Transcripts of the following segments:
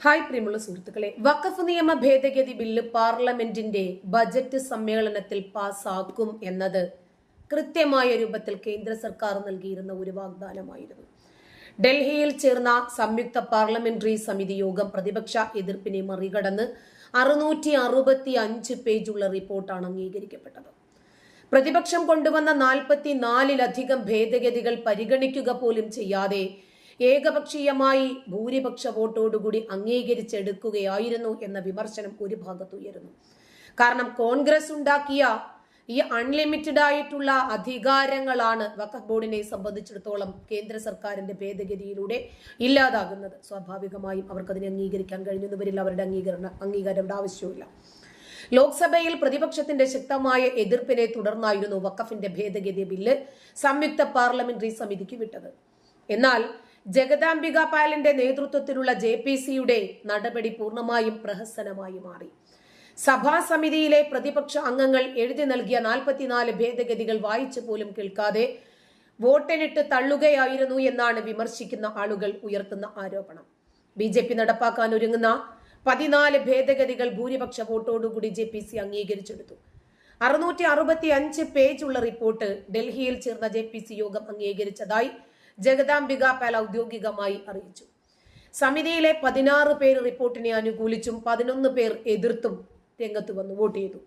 Hi പ്രിയമുള്ള സുഹൃത്തുക്കളെ വഖഫ് നിയമ ഭേദഗതി ബില്ല് പാർലമെന്റിന്റെ ബജറ്റ് സമ്മേളനത്തിൽ പാസാക്കും എന്നത് കൃത്യമായ രൂപത്തിൽ കേന്ദ്ര സർക്കാർ നൽകിയിരുന്ന ഒരു വാഗ്ദാനമായിരുന്നു. ഡൽഹിയിൽ ചേർന്ന സംയുക്ത പാർലമെന്ററി സമിതി യോഗം പ്രതിപക്ഷ എതിർപ്പിനെ മറികടന്ന് അറുന്നൂറ്റി അറുപത്തി അഞ്ച് പേജുള്ള റിപ്പോർട്ടാണ് അംഗീകരിക്കപ്പെട്ടത്. പ്രതിപക്ഷം കൊണ്ടുവന്ന നാൽപ്പത്തി നാലിലധികം ഭേദഗതികൾ പരിഗണിക്കുക പോലും ചെയ്യാതെ ഏകപക്ഷീയമായി ഭൂരിപക്ഷ വോട്ടോടുകൂടി അംഗീകരിച്ചെടുക്കുകയായിരുന്നു എന്ന വിമർശനം ഒരു ഭാഗത്ത് ഭാഗത്തുയരുന്നു കാരണം കോൺഗ്രസ് ഉണ്ടാക്കിയ ഈ അൺലിമിറ്റഡ് ആയിട്ടുള്ള അധികാരങ്ങളാണ് വഖഫ് ബോർഡിനെ സംബന്ധിച്ചിടത്തോളം കേന്ദ്ര സർക്കാരിന്റെ ഭേദഗതിയിലൂടെ ഇല്ലാതാകുന്നത്. സ്വാഭാവികമായും അവർക്കതിനെ അംഗീകരിക്കാൻ കഴിഞ്ഞെന്ന് വരില്ല. അവരുടെ അംഗീകരണ അംഗീകാരയുടെ ആവശ്യമില്ല ലോക്സഭയിൽ പ്രതിപക്ഷത്തിന്റെ ശക്തമായ എതിർപ്പിനെ തുടർന്നായിരുന്നു വഖഫിന്റെ ഭേദഗതി ബില്ല് സംയുക്ത പാർലമെന്ററി സമിതിക്ക് വിട്ടത്. എന്നാൽ ജഗദാംബിക പാലിന്റെ നേതൃത്വത്തിലുള്ള ജെ പി സിയുടെ നടപടി പൂർണമായും പ്രഹസനമായി മാറി. സഭാ സമിതിയിലെ പ്രതിപക്ഷ അംഗങ്ങൾ എഴുതി നൽകിയ നാൽപ്പത്തിനാല് ഭേദഗതികൾ വായിച്ചു പോലും കേൾക്കാതെ വോട്ടിനിട്ട് തള്ളുകയായിരുന്നു എന്നാണ് വിമർശിക്കുന്ന ആളുകൾ ഉയർത്തുന്ന ആരോപണം. ബി ജെ പി നടപ്പാക്കാൻ ഒരുങ്ങുന്ന പതിനാല് ഭേദഗതികൾ ഭൂരിപക്ഷ വോട്ടോടുകൂടി ജെ പി സി അംഗീകരിച്ചെടുത്തു. അറുന്നൂറ്റി അറുപത്തി അഞ്ച് പേജുള്ള റിപ്പോർട്ട് ഡൽഹിയിൽ ചേർന്ന ജെ പി സി യോഗം അംഗീകരിച്ചതായി ജഗദാംബിക പാൽ ഔദ്യോഗികമായി അറിയിച്ചു. സമിതിയിലെ പതിനാറ് പേർ റിപ്പോർട്ടിനെ അനുകൂലിച്ചും പതിനൊന്ന് പേർ എതിർത്തും രംഗത്ത് വന്ന് വോട്ട് ചെയ്തു.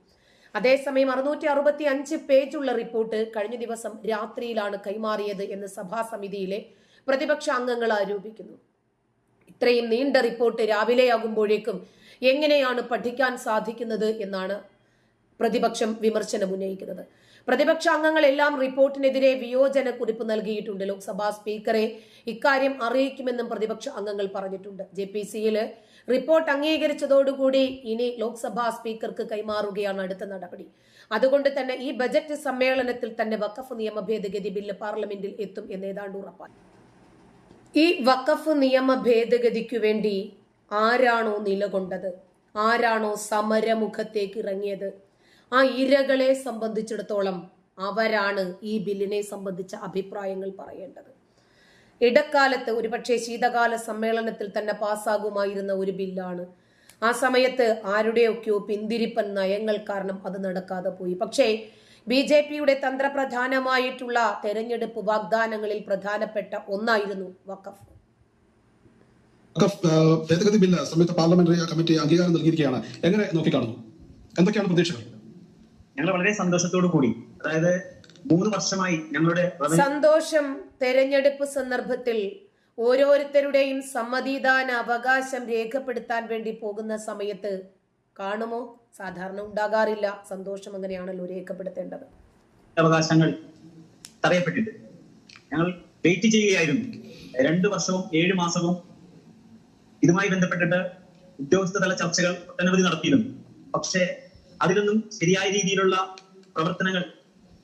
അതേസമയം അറുന്നൂറ്റി അറുപത്തി അഞ്ച് പേജുള്ള റിപ്പോർട്ട് കഴിഞ്ഞ ദിവസം രാത്രിയിലാണ് കൈമാറിയത് എന്ന് സഭാസമിതിയിലെ പ്രതിപക്ഷ അംഗങ്ങൾ ആരോപിക്കുന്നു ഇത്രയും നീണ്ട റിപ്പോർട്ട് രാവിലെയാകുമ്പോഴേക്കും എങ്ങനെയാണ് പഠിക്കാൻ സാധിക്കുന്നത് എന്നാണ് പ്രതിപക്ഷം വിമർശനം ഉന്നയിക്കുന്നത് പ്രതിപക്ഷ അംഗങ്ങളെല്ലാം റിപ്പോർട്ടിനെതിരെ വിയോജന കുറിപ്പ് നൽകിയിട്ടുണ്ട്. ലോക്സഭാ സ്പീക്കറെ ഇക്കാര്യം അറിയിക്കുമെന്നും പ്രതിപക്ഷ അംഗങ്ങൾ പറഞ്ഞിട്ടുണ്ട്. ജെ പി സിയിൽ റിപ്പോർട്ട് അംഗീകരിച്ചതോടുകൂടി ഇനി ലോക്സഭാ സ്പീക്കർക്ക് കൈമാറുകയാണ് അടുത്ത നടപടി. അതുകൊണ്ട് തന്നെ ഈ ബജറ്റ് സമ്മേളനത്തിൽ തന്നെ വഖഫ് നിയമ ഭേദഗതി ബില്ല് പാർലമെന്റിൽ എത്തും എന്ന് ഏതാണ്ട് ഉറപ്പാണ് ഈ വഖഫ് നിയമ ഭേദഗതിക്കു വേണ്ടി ആരാണോ നിലകൊണ്ടത്? ആരാണോ സമരമുഖത്തേക്ക് ഇറങ്ങിയത്? ആ ഇരകളെ സംബന്ധിച്ചിടത്തോളം അവരാണ് ഈ ബില്ലിനെ സംബന്ധിച്ച അഭിപ്രായങ്ങൾ പറയേണ്ടത്. ഇടക്കാലത്ത് ഒരുപക്ഷെ ശീതകാല സമ്മേളനത്തിൽ തന്നെ പാസ്സാകുമായിരുന്ന ഒരു ബില്ലാണ്. ആ സമയത്ത് ആരുടെയൊക്കെയോ പിന്തിരിപ്പൻ നയങ്ങൾ കാരണം അത് നടക്കാതെ പോയി. പക്ഷേ ബി ജെ പിയുടെ തന്ത്രപ്രധാനമായിട്ടുള്ള തെരഞ്ഞെടുപ്പ് വാഗ്ദാനങ്ങളിൽ പ്രധാനപ്പെട്ട ഒന്നായിരുന്നു വഖഫ്. ഭേദഗതി ബില്ല് സംയുക്ത പാർലമെന്ററി കമ്മിറ്റി അംഗീകാരം നൽകിയിരിക്കുകയാണ്. എങ്ങനെ നോക്കിക്കാണുന്നു? എന്തൊക്കെയാണ് പ്രതീക്ഷകൾ? ഞങ്ങൾ വളരെ സന്തോഷത്തോടു കൂടി അതായത് മൂന്ന് വർഷമായി ഞങ്ങളുടെ സന്തോഷം തെരഞ്ഞെടുപ്പ് സന്ദർഭത്തിൽ ഓരോരുത്തരുടെയും സമ്മതിദാന അവകാശം രേഖപ്പെടുത്താൻ വേണ്ടി പോകുന്ന സമയത്ത് കാണുമോ? സാധാരണ ഉണ്ടാകാറില്ല. സന്തോഷം അങ്ങനെയാണല്ലോ രേഖപ്പെടുത്തേണ്ടത്. അവകാശങ്ങൾ തടയപ്പെട്ടിട്ട് ഞങ്ങൾ വെയിറ്റ് ചെയ്യുകയായിരുന്നു. രണ്ടു വർഷവും ഏഴ് മാസവും ഇതുമായി ബന്ധപ്പെട്ടിട്ട് ഉദ്യോഗസ്ഥതല ചർച്ചകൾ ഒട്ടനവധി നടത്തിയിരുന്നു. പക്ഷേ അതിലൊന്നും ശരിയായ രീതിയിലുള്ള പ്രവർത്തനങ്ങൾ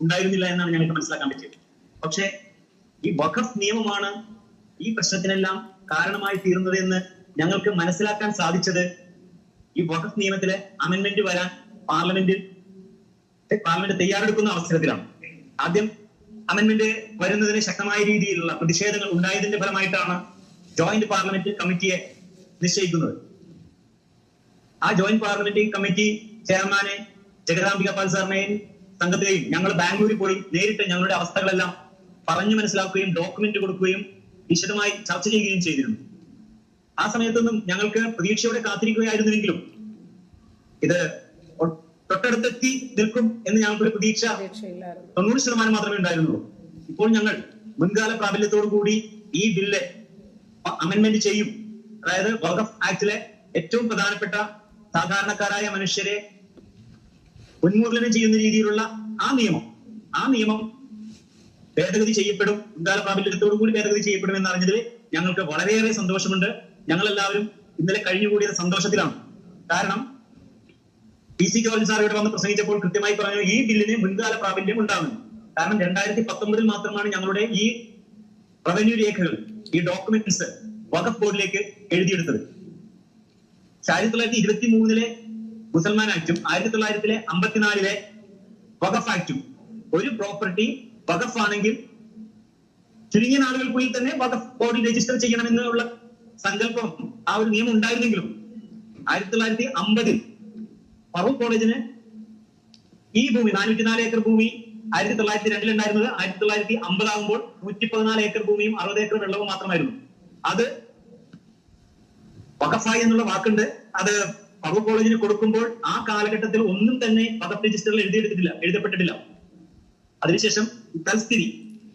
ഉണ്ടായിരുന്നില്ല എന്നാണ് ഞങ്ങൾക്ക് മനസ്സിലാക്കാൻ പറ്റിയത്. പക്ഷേ ഈ വഖഫ് നിയമമാണ് ഈ പ്രശ്നത്തിനെല്ലാം കാരണമായി തീർന്നത് എന്ന് ഞങ്ങൾക്ക് മനസ്സിലാക്കാൻ സാധിച്ചത് ഈ വഖഫ് നിയമത്തിലെ അമെന്മെന്റ് വരാൻ പാർലമെന്റിൽ പാർലമെന്റ് തയ്യാറെടുക്കുന്ന അവസരത്തിലാണ്. ആദ്യം അമെന്മെന്റ് വരുന്നതിന് ശക്തമായ രീതിയിലുള്ള പ്രതിഷേധങ്ങൾ ഉണ്ടായതിന്റെ ഫലമായിട്ടാണ് ജോയിന്റ് പാർലമെന്റ് കമ്മിറ്റിയെ നിശ്ചയിക്കുന്നത്. ആ ജോയിന്റ് പാർലമെന്റ് കമ്മിറ്റി ചെയർമാനെ ജഗദാംബിക പാൽ സാറിനെയും സംഘത്തെയും ഞങ്ങൾ ബാംഗ്ലൂരിൽ പോയി നേരിട്ട് ഞങ്ങളുടെ അവസ്ഥകളെല്ലാം പറഞ്ഞു മനസ്സിലാക്കുകയും ഡോക്യുമെന്റ് കൊടുക്കുകയും വിശദമായി ചർച്ച ചെയ്യുകയും ചെയ്തിരുന്നു. ആ സമയത്തൊന്നും ഞങ്ങൾക്ക് പ്രതീക്ഷയോടെ കാത്തിരിക്കുകയായിരുന്നുവെങ്കിലും ഇത് തൊട്ടടുത്തെത്തി നിൽക്കും എന്ന് ഞങ്ങൾക്കൊരു പ്രതീക്ഷ തൊണ്ണൂറ് ശതമാനം മാത്രമേ ഉണ്ടായിരുന്നുള്ളൂ. ഇപ്പോൾ ഞങ്ങൾ മുൻകാല പ്രാബല്യത്തോടു കൂടി ഈ ബില്ല് അമെന്റ്മെന്റ് ചെയ്യും. അതായത് വഖഫ് ആക്ടിലെ ഏറ്റവും പ്രധാനപ്പെട്ട സാധാരണക്കാരായ മനുഷ്യരെ ഉന്മൂലനം ചെയ്യുന്ന രീതിയിലുള്ള ആ നിയമം. ആ നിയമം ഭേദഗതി ചെയ്യപ്പെടും. മുൻകാല പ്രാബല്യത്തോടു കൂടി ഭേദഗതി ചെയ്യപ്പെടും എന്ന് അറിഞ്ഞതിൽ ഞങ്ങൾക്ക് വളരെയേറെ സന്തോഷമുണ്ട്. ഞങ്ങൾ എല്ലാവരും ഇന്നലെ കഴിഞ്ഞുകൂടിയ സന്തോഷത്തിലാണ്. കാരണം പി സി ജോർജ് സാർ ഇവിടെ വന്ന് പ്രസംഗിച്ചപ്പോൾ കൃത്യമായി പറഞ്ഞു ഈ ബില്ലിന് മുൻകാല പ്രാബല്യം ഉണ്ടാകുന്നു കാരണം രണ്ടായിരത്തി പത്തൊമ്പതിൽ മാത്രമാണ് ഞങ്ങളുടെ ഈ റവന്യൂ രേഖകൾ ഈ ഡോക്യുമെന്റ്സ് വകഫ് ബോർഡിലേക്ക് എഴുതിയെടുത്തത്. ആയിരത്തി തൊള്ളായിരത്തി ഇരുപത്തി മൂന്നിലെ മുസൽമാൻ ആക്ടും ആയിരത്തി തൊള്ളായിരത്തിലെ അമ്പത്തിനാലിലെ വഖഫ് ആക്ടും ഒരു പ്രോപ്പർട്ടി വഖഫ് ആണെങ്കിൽ ചുരുങ്ങിയ നാളുകൾക്കുള്ളിൽ തന്നെ വഖഫ് ബോർഡിൽ രജിസ്റ്റർ ചെയ്യണമെന്നുള്ള സങ്കല്പം ആ ഒരു നിയമം ഉണ്ടായിരുന്നെങ്കിലും ആയിരത്തി തൊള്ളായിരത്തി അമ്പതിൽ ഫറൂഖ് കോളേജിന് ഈ ഭൂമി നാനൂറ്റി നാല് ഏക്കർ ഭൂമി ആയിരത്തി തൊള്ളായിരത്തി രണ്ടിലുണ്ടായിരുന്നത് ആയിരത്തി തൊള്ളായിരത്തി അമ്പതാകുമ്പോൾ നൂറ്റി പതിനാല് ഏക്കർ ഭൂമിയും അറുപത് ഏക്കർ വെള്ളവും മാത്രമായിരുന്നു. അത് വഖഫായി എന്നുള്ള വാക്കുണ്ട്. അത് ഫറൂഖ് കോളേജിന് കൊടുക്കുമ്പോൾ ആ കാലഘട്ടത്തിൽ ഒന്നും തന്നെ പദം രജിസ്റ്ററിൽ എഴുതിയെടുത്തിട്ടില്ല എഴുതപ്പെട്ടിട്ടില്ല. അതിനുശേഷം തൽസ്ഥിതി.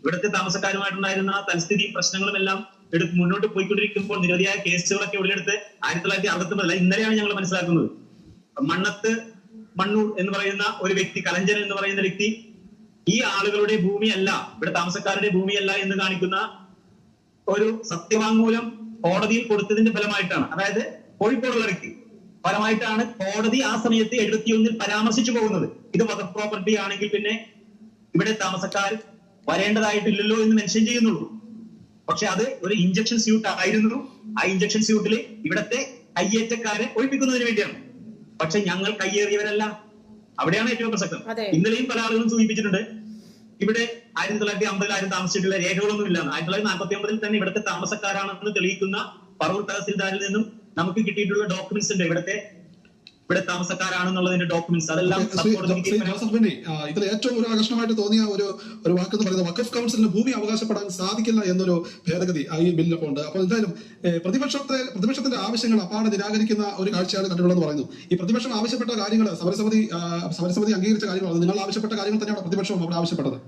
ഇവിടുത്തെ താമസക്കാരുമായിട്ടുണ്ടായിരുന്ന തൽസ്ഥിതി പ്രശ്നങ്ങളും എല്ലാം എടുത്ത് മുന്നോട്ട് പോയിക്കൊണ്ടിരിക്കുമ്പോൾ നിരവധിയായ കേസുകളൊക്കെ ഉടലെടുത്ത് ആയിരത്തി തൊള്ളായിരത്തി അറുപത്തി ഒമ്പതിൽ ഇന്നലെയാണ് ഞങ്ങൾ മനസ്സിലാക്കുന്നത്. മണ്ണത്ത് മണ്ണൂർ എന്ന് പറയുന്ന ഒരു വ്യക്തി കലഞ്ചൻ എന്ന് പറയുന്ന വ്യക്തി ഈ ആളുകളുടെ ഭൂമിയല്ല ഇവിടെ താമസക്കാരുടെ ഭൂമിയല്ല എന്ന് കാണിക്കുന്ന ഒരു സത്യവാങ്മൂലം കോടതിയിൽ കൊടുത്തതിന്റെ ഫലമായിട്ടാണ്. അതായത് കോഴിക്കോടുള്ള വ്യക്തി. ഫലമായിട്ടാണ് കോടതി ആ സമയത്ത് എഴുപത്തിയൊന്നിൽ പരാമർശിച്ചു പോകുന്നത്. ഇത് വകഫ് പ്രോപ്പർട്ടി ആണെങ്കിൽ പിന്നെ ഇവിടെ താമസക്കാർ വരേണ്ടതായിട്ടില്ലല്ലോ എന്ന് മെൻഷൻ ചെയ്യുന്നുള്ളൂ. പക്ഷെ അത് ഒരു ഇഞ്ചക്ഷൻ സ്യൂട്ട് ആയിരുന്നു. ആ ഇഞ്ചക്ഷൻ സ്യൂട്ടിൽ ഇവിടത്തെ കയ്യേറ്റക്കാരെ ഒഴിപ്പിക്കുന്നതിന് വേണ്ടിയാണ്. പക്ഷെ ഞങ്ങൾ കയ്യേറിയവരല്ല. അവിടെയാണ് ഏറ്റവും പ്രസക്തം. ഇന്നലെയും പല ആളുകളും സൂചിപ്പിച്ചിട്ടുണ്ട്. ഇവിടെ ആയിരത്തി തൊള്ളായിരത്തി അമ്പതിൽ ആരും താമസിച്ചിട്ടില്ല. രേഖകളൊന്നും ഇല്ല ആയിരത്തി തൊള്ളായിരത്തി നാൽപ്പത്തി ഒമ്പതിൽ തന്നെ ഇവിടുത്തെ താമസക്കാരാണെന്ന് തെളിയിക്കുന്ന പറവൂർ തഹസിൽദാരിൽ നിന്നും നമുക്ക് കിട്ടിയിട്ടുള്ള ഡോക്യുമെന്റ്സ് ഉണ്ട്. ഇവിടുത്തെ ഇവിടെ താമസക്കാരാണെന്നുള്ളതിന്റെ ഡോക്യുമെന്റ്സ് അതെല്ലാം ഇതിൽ ഏറ്റവും ഒരു ആകർഷണമായിട്ട് തോന്നിയ ഒരു ഒരു വാക്ക് എന്ന് പറയുന്നത് വഖഫ് കൗൺസിലിന് ഭൂമി അവകാശപ്പെടാൻ സാധിക്കില്ല എന്നൊരു ഭേദഗതി ഈ ബില്ലൊക്കെ ഉണ്ട്. അപ്പോൾ എന്തായാലും പ്രതിപക്ഷത്തെ പ്രതിപക്ഷത്തിന്റെ ആവശ്യങ്ങൾ അപ്പാടെ നിരാകരിക്കുന്ന ഒരു കാഴ്ചയാണ് കണ്ടിട്ടുള്ളതെന്ന് പറയുന്നു. ഈ പ്രതിപക്ഷം ആവശ്യപ്പെട്ട കാര്യങ്ങൾ സമരസമിതി സമരസമിതി അംഗീകരിച്ച കാര്യങ്ങൾ നിങ്ങൾ ആവശ്യപ്പെട്ട കാര്യങ്ങൾ തന്നെയാണ് പ്രതിപക്ഷവും അവിടെ ആവശ്യപ്പെട്ടത്.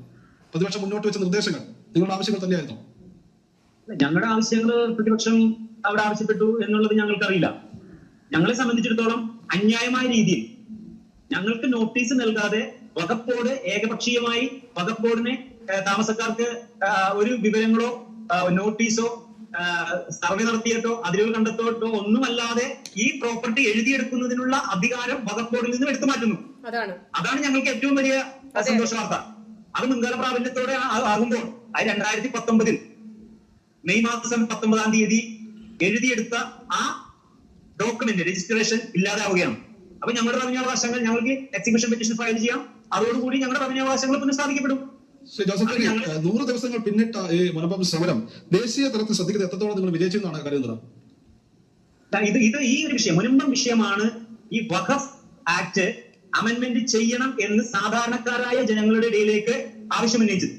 പ്രതിപക്ഷം മുന്നോട്ട് വെച്ച നിർദ്ദേശങ്ങൾ നിങ്ങളുടെ ആവശ്യങ്ങൾ തന്നെയായിരുന്നു. ഞങ്ങളുടെ ആവശ്യങ്ങൾ പ്രതിപക്ഷം അവിടെ ആവശ്യപ്പെട്ടു എന്നുള്ളത് ഞങ്ങൾക്കറിയില്ല. ഞങ്ങളെ സംബന്ധിച്ചിടത്തോളം അന്യായമായ രീതിയിൽ ഞങ്ങൾക്ക് നോട്ടീസ് നൽകാതെ വകപ്പോട് ഏകപക്ഷീയമായി വകപ്പോടിനെ താമസക്കാർക്ക് ഒരു വിവരങ്ങളോ നോട്ടീസോ സർവേ നടത്തിയിട്ടോ അതിരുകൾ കണ്ടെത്തോട്ടോ ഒന്നുമല്ലാതെ ഈ പ്രോപ്പർട്ടി എഴുതിയെടുക്കുന്നതിനുള്ള അധികാരം വകപ്പോടിൽ നിന്നും എടുത്തു മാറ്റുന്നു. അതാണ്. ഞങ്ങൾക്ക് ഏറ്റവും വലിയ സന്തോഷ വാർത്ത അത് മുൻകാല പ്രാബല്യത്തോടെ ആകുമ്പോൾ അത് രണ്ടായിരത്തി പത്തൊമ്പതിൽ മെയ് മാസം പത്തൊമ്പതാം തീയതി എഴുതിയെടുത്ത ആ ഡോക്യുമെന്റ് രജിസ്ട്രേഷൻ ഇല്ലാതാവുകയാണ്. അപ്പൊ ഞങ്ങളുടെ റവന്യാവകാശങ്ങൾ ഞങ്ങൾക്ക് എക്സിബിഷൻ പെറ്റീഷൻ ഫയൽ ചെയ്യാം. അതോടുകൂടി ഞങ്ങളുടെ റവന്യാവകാശങ്ങൾ പുനഃസ്ഥാപിക്കപ്പെടും നൂറ് ദിവസങ്ങൾ പിന്നിട്ട ഈ മനോഭാവ സമരം ദേശീയ തലത്തിൽ ശ്രദ്ധിക്കുന്നത് എത്രത്തോളം നിങ്ങൾ വിജയിച്ചു എന്നാണ് കരുതുന്നത് ഇത് ഇത് ഈ ഒരു വിഷയം മുൻപം വിഷയമാണ് ഈ വഖഫ് ആക്ട് അമെന്റ്മെന്റ് ചെയ്യണം എന്ന് സാധാരണക്കാരായ ജനങ്ങളുടെ ഇടയിലേക്ക് ആവശ്യമുന്നയിച്ചത്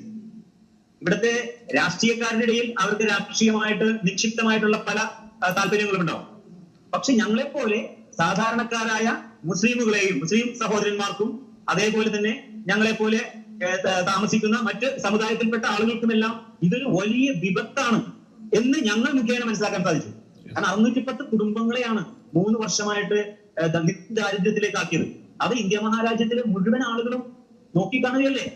ഇവിടുത്തെ രാഷ്ട്രീയക്കാരുടെ ഇടയിൽ അവർക്ക് രാഷ്ട്രീയമായിട്ട് നിക്ഷിപ്തമായിട്ടുള്ള പല താല്പര്യങ്ങളും ഉണ്ടാവും. പക്ഷെ ഞങ്ങളെപ്പോലെ സാധാരണക്കാരായ മുസ്ലിമുകളെയും മുസ്ലിം സഹോദരന്മാർക്കും അതേപോലെ തന്നെ ഞങ്ങളെപ്പോലെ താമസിക്കുന്ന മറ്റ് സമുദായത്തിൽപ്പെട്ട ആളുകൾക്കുമെല്ലാം ഇതൊരു വലിയ വിപത്താണ് എന്ന് ഞങ്ങൾ മുഖേന മനസ്സിലാക്കാൻ സാധിച്ചു. കാരണം അറുന്നൂറ്റി പത്ത് കുടുംബങ്ങളെയാണ് മൂന്ന് വർഷമായിട്ട് ദാരിദ്ര്യത്തിലേക്ക് ആക്കിയത്. അത് ഇന്ത്യ മഹാരാജ്യത്തിലെ മുഴുവൻ ആളുകളും നോക്കിക്കാണുകയല്ലേ?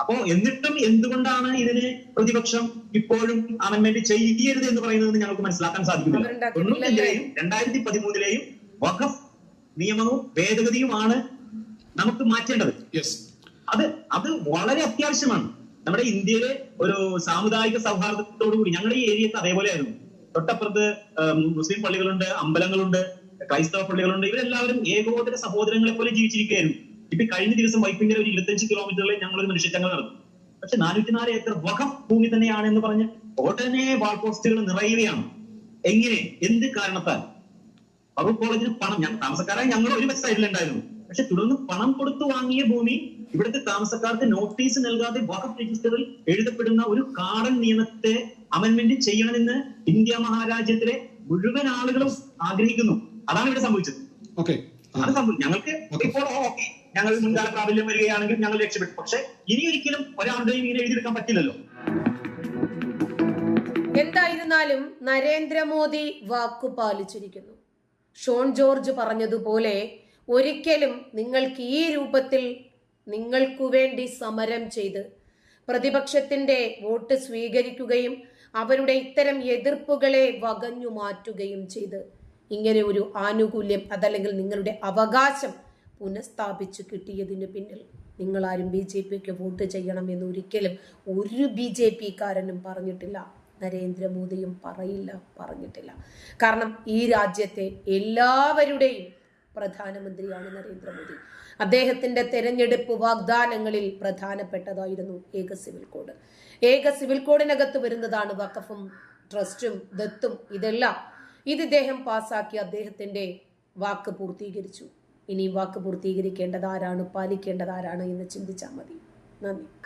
അപ്പോ എന്നിട്ടും എന്തുകൊണ്ടാണ് ഇതിന് പ്രതിപക്ഷം ഇപ്പോഴും അമെന്റ്മെന്റ് ചെയ്യരുത് എന്ന് പറയുന്നത് ഞങ്ങൾക്ക് മനസ്സിലാക്കാൻ സാധിക്കുന്നില്ല? തൊണ്ണൂറ്റഞ്ചിലെയും രണ്ടായിരത്തി പതിമൂന്നിലെയും വഖഫ് നിയമവും ഭേദഗതിയുമാണ് നമുക്ക് മാറ്റേണ്ടത്. യെസ് അത് അത് വളരെ അത്യാവശ്യമാണ്. നമ്മുടെ ഇന്ത്യയിലെ ഒരു സാമുദായിക സൗഹാർദ്ദത്തോടുകൂടി ഞങ്ങളുടെ ഈ ഏരിയക്ക് അതേപോലെയായിരുന്നു. തൊട്ടപ്പുറത്ത് മുസ്ലിം പള്ളികളുണ്ട് അമ്പലങ്ങളുണ്ട് ക്രൈസ്തവ പള്ളികളുണ്ട്. ഇവരെല്ലാവരും ഏകോദര സഹോദരങ്ങളെ പോലെ ജീവിച്ചിരിക്കുകയായിരുന്നു. ഇപ്പൊ കഴിഞ്ഞ ദിവസം വൈപ്പിന്റെ ഒരു ഇരുപത്തഞ്ച് കിലോമീറ്ററിൽ ഞങ്ങൾ ഒരു മനുഷ്യച്ചങ്ങൾ നടന്നു. പക്ഷെ നാനൂറ്റിനാല് ഏക്കർ വഖഫ് ഭൂമി തന്നെയാണ് എന്ന് പറഞ്ഞ് ഉടനെ വാൾ പോസ്റ്റുകൾ നിറയുകയാണ്. എങ്ങനെ? എന്ത് കാരണത്താൽ? ഫറൂഖ് കോളേജിന് പണം ഞാൻ താമസക്കാരായ ഞങ്ങൾ ഒരു സൈഡിലുണ്ടായിരുന്നു പക്ഷെ തുടർന്ന് പണം കൊടുത്തു വാങ്ങിയ ഭൂമി ഇവിടുത്തെ താമസക്കാർക്ക് നോട്ടീസ് നൽകാതെ വഖഫ് രജിസ്റ്ററിൽ എഴുതപ്പെടുന്ന ഒരു കാടൻ നിയമത്തെ അമെന്മെന്റ് ചെയ്യണമെന്ന് ഇന്ത്യ മഹാരാജ്യത്തിലെ മുഴുവൻ ആളുകളും ആഗ്രഹിക്കുന്നു. അതാണ് ഇവിടെ സംഭവിച്ചത്. അത് സംഭവിച്ചു ഞങ്ങൾക്ക് ഇപ്പോൾ ഓക്കെ ഞങ്ങൾ മുൻകാല പ്രാബല്യം വരികയാണെങ്കിൽ ഞങ്ങൾ രക്ഷപ്പെട്ടു പക്ഷെ ഇനി ഒരിക്കലും ഒരാളുടെയും ഇങ്ങനെ എഴുതിയെടുക്കാൻ പറ്റില്ലല്ലോ. എന്തായിരുന്നാലും നരേന്ദ്രമോദി വാക്കു പാലിച്ചിരിക്കുന്നു. ഷോൺ ജോർജ് പറഞ്ഞതുപോലെ ഒരിക്കലും നിങ്ങൾക്ക് ഈ രൂപത്തിൽ നിങ്ങൾക്കു വേണ്ടി സമരം ചെയ്ത് പ്രതിപക്ഷത്തിന്റെ വോട്ട് സ്വീകരിക്കുകയും അവരുടെ ഇത്തരം എതിർപ്പുകളെ വകഞ്ഞു മാറ്റുകയും ചെയ്ത് ഇങ്ങനെ ഒരു ആനുകൂല്യം അതല്ലെങ്കിൽ നിങ്ങളുടെ അവകാശം പുനഃസ്ഥാപിച്ചു കിട്ടിയതിന് പിന്നിൽ നിങ്ങളാരും ബി ജെ പിക്ക് വോട്ട് ചെയ്യണമെന്ന് ഒരിക്കലും ഒരു ബി ജെ പിക്കാരനും പറഞ്ഞിട്ടില്ല. നരേന്ദ്രമോദിയും പറയില്ല പറഞ്ഞിട്ടില്ല. കാരണം ഈ രാജ്യത്തെ എല്ലാവരുടെയും പ്രധാനമന്ത്രിയാണ് നരേന്ദ്രമോദി. അദ്ദേഹത്തിന്റെ തെരഞ്ഞെടുപ്പ് വാഗ്ദാനങ്ങളിൽ പ്രധാനപ്പെട്ടതായിരുന്നു ഏക സിവിൽ കോഡ്. ഏക സിവിൽ കോഡിനകത്ത് വരുന്നതാണ് വഖഫും ട്രസ്റ്റും ദത്തും ഇതെല്ലാം. ഇത് ഇദ്ദേഹം പാസാക്കി അദ്ദേഹത്തിന്റെ വാക്ക് പൂർത്തീകരിച്ചു. ഇനി വാക്ക് പൂർത്തീകരിക്കേണ്ടത് ആരാണ്? പാലിക്കേണ്ടത് ആരാണ്? എന്ന് ചിന്തിച്ചാൽ മതി. നന്ദി.